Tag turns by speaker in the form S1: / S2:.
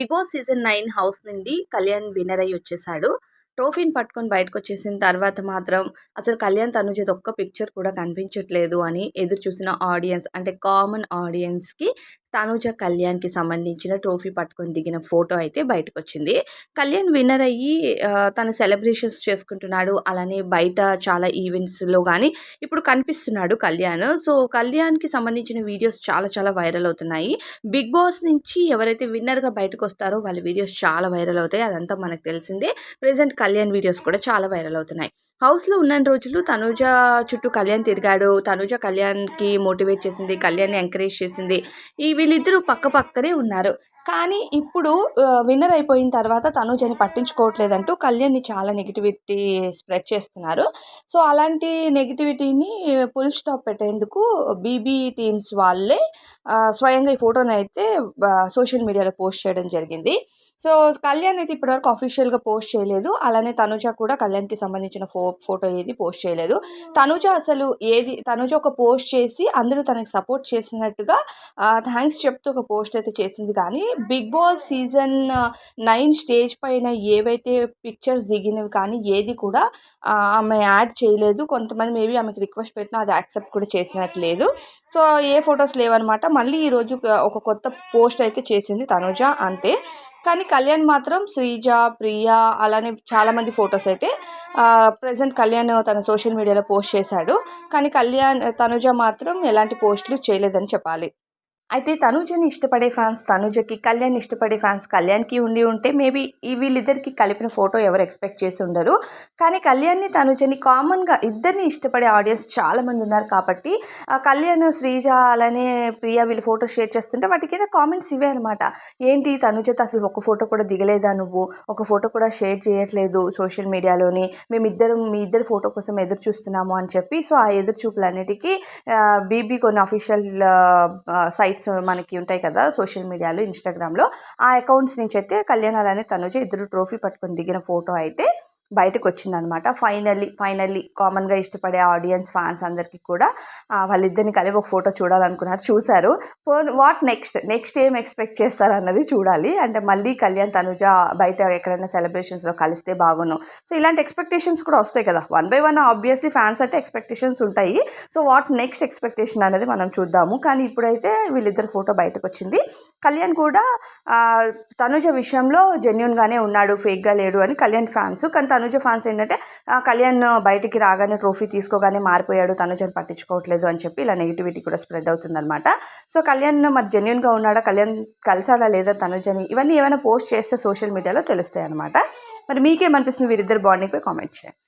S1: Bigg Boss season nine house నుండి Kalyan winner అయ్యి వచ్చేసాడు. ట్రోఫీని పట్టుకొని బయటకు వచ్చేసిన తర్వాత మాత్రం అసలు కళ్యాణ్ తనుజది ఒక్క పిక్చర్ కూడా కనిపించట్లేదు అని ఎదురు చూసిన ఆడియన్స్ అంటే కామన్ ఆడియన్స్కి తనుజ కళ్యాణ్కి సంబంధించిన ట్రోఫీ పట్టుకొని దిగిన ఫోటో అయితే బయటకు వచ్చింది కళ్యాణ్ విన్నర్ అయ్యి తన సెలబ్రేషన్స్ చేసుకుంటున్నాడు. అలానే బయట చాలా ఈవెంట్స్లో కానీ ఇప్పుడు కనిపిస్తున్నాడు కళ్యాణ్. సో కళ్యాణ్కి సంబంధించిన వీడియోస్ చాలా చాలా వైరల్ అవుతున్నాయి. బిగ్ బాస్ నుంచి ఎవరైతే విన్నర్గా బయటకు వస్తారో వాళ్ళ వీడియోస్ చాలా వైరల్ అవుతాయి. అదంతా మనకు తెలిసిందే. ప్రజెంట్ కళ్యాణ్ వీడియోస్ కూడా చాలా వైరల్ అవుతున్నాయి. హౌస్లో ఉన్న రోజులు తనుజ చుట్టూ కళ్యాణ్ తిరిగాడు. తనుజ కళ్యాణ్కి మోటివేట్ చేసింది కళ్యాణ్ని ఎంకరేజ్ చేసింది. ఈ వీళ్ళిద్దరూ పక్క పక్కనే ఉన్నారు. కానీ ఇప్పుడు విన్నర్ అయిపోయిన తర్వాత తనుజని పట్టించుకోవట్లేదంటూ కళ్యాణ్ని చాలా నెగిటివిటీ స్ప్రెడ్ చేస్తున్నారు. సో అలాంటి నెగిటివిటీని ఫుల్ స్టాప్ పెట్టేందుకు బీబీ టీమ్స్ వాళ్ళే స్వయంగా ఈ ఫోటోని అయితే సోషల్ మీడియాలో పోస్ట్ చేయడం జరిగింది. సో కళ్యాణ్ అయితే ఇప్పటివరకు అఫీషియల్గా పోస్ట్ చేయలేదు. అలానే తనుజ కూడా కళ్యాణ్కి సంబంధించిన ఫో ఫోటో ఏది పోస్ట్ చేయలేదు. తనుజ అసలు ఏది తనుజ ఒక పోస్ట్ చేసి అందరూ తనకి సపోర్ట్ చేసినట్టుగా థ్యాంక్స్ చెప్తూ ఒక పోస్ట్ అయితే చేసింది. కానీ Bigg Boss season nine stage పైన ఏవైతే పిక్చర్స్ దిగినవి కానీ ఏది కూడా ఆమె యాడ్ చేయలేదు. కొంతమంది మేబీ ఆమెకి రిక్వెస్ట్ పెట్టినా అది యాక్సెప్ట్ కూడా చేసినట్లేదు. సో ఏ ఫొటోస్ లేవన్నమాట. మళ్ళీ ఈరోజు ఒక కొత్త పోస్ట్ అయితే చేసింది తనుజ అంతే. కానీ కళ్యాణ్ మాత్రం శ్రీజ ప్రియా అలానే చాలామంది ఫొటోస్ అయితే ప్రజెంట్ కళ్యాణ్ తన సోషల్ మీడియాలో పోస్ట్ చేశాడు. కానీ కళ్యాణ్ తనుజ మాత్రం ఎలాంటి పోస్టులు చేయలేదని చెప్పాలి. అయితే తనుజని ఇష్టపడే ఫ్యాన్స్ తనుజకి కళ్యాణ్ ఇష్టపడే ఫ్యాన్స్ కళ్యాణ్కి ఉండి ఉంటే మేబీ ఈ వీళ్ళిద్దరికి కలిపిన ఫోటో ఎవరు ఎక్స్పెక్ట్ చేసి ఉండరు. కానీ కళ్యాణ్ని తనుజని కామన్గా ఇద్దరిని ఇష్టపడే ఆడియన్స్ చాలామంది ఉన్నారు కాబట్టి కళ్యాణ్ శ్రీజ అలానే ప్రియా వీళ్ళు ఫోటో షేర్ చేస్తుంటే వాటికి ఏదో కామెంట్స్ ఇవే అనమాట ఏంటి తనుజతో అసలు ఒక ఫోటో కూడా దిగలేదా నువ్వు? ఒక ఫోటో కూడా షేర్ చేయట్లేదు సోషల్ మీడియాలోని. మేమిద్దరం మీ ఇద్దరు ఫోటో కోసం ఎదురు చూస్తున్నాము అని చెప్పి. సో ఆ ఎదురు చూపులన్నిటికీ బీబీ కొన్ని అఫీషియల్ సైట్ సైట్స్ మనకి ఉంటాయి కదా సోషల్ మీడియాలో ఇన్స్టాగ్రామ్లో. ఆ అకౌంట్స్ నుంచి అయితే కళ్యాణాలని తనుజ ఇద్దరు ట్రోఫీ పట్టుకొని దిగిన ఫోటో అయితే బయటకు వచ్చిందనమాట ఫైనల్లీ ఫైనల్లీ కామన్గా ఇష్టపడే ఆడియన్స్ ఫ్యాన్స్ అందరికీ కూడా వాళ్ళిద్దరిని కలిపి ఒక ఫోటో చూడాలనుకున్నారు. చూశారు. వాట్ నెక్స్ట్ నెక్స్ట్ ఏం ఎక్స్పెక్ట్ చేస్తారు అన్నది చూడాలి. అంటే మళ్ళీ కళ్యాణ్ తనుజ బయట ఎక్కడైనా సెలబ్రేషన్స్లో కలిస్తే బాగును. సో ఇలాంటి ఎక్స్పెక్టేషన్స్ కూడా వస్తాయి కదా. One by one obviously fans అంటే ఎక్స్పెక్టేషన్స్ ఉంటాయి. సో వాట్ నెక్స్ట్ ఎక్స్పెక్టేషన్ అనేది మనం చూద్దాము. కానీ ఇప్పుడైతే వీళ్ళిద్దరు ఫోటో బయటకు వచ్చింది కళ్యాణ్ కూడా తనుజ విషయంలో జెన్యున్గానే ఉన్నాడు ఫేక్గా లేడు అని కళ్యాణ్ ఫ్యాన్స్ కానీ తనుజ ఫ్యాన్స్ ఏంటంటే కళ్యాణ్ బయటికి రాగానే ట్రోఫీ తీసుకోగానే మారిపోయాడు తనుజను పట్టించుకోవట్లేదు అని చెప్పి ఇలా నెగిటివిటీ కూడా స్ప్రెడ్ అవుతుందనమాట సో కళ్యాణ్ మరి జెన్యున్గా ఉన్నాడా? కళ్యాణ్ కలిసాడా లేదా తనుజని? ఇవన్నీ ఏమైనా పోస్ట్ చేస్తే సోషల్ మీడియాలో తెలుస్తాయి అనమాట మరి మీకేమనిపిస్తుంది వీరిద్దరు బాండింగ్పై కామెంట్ చేయండి.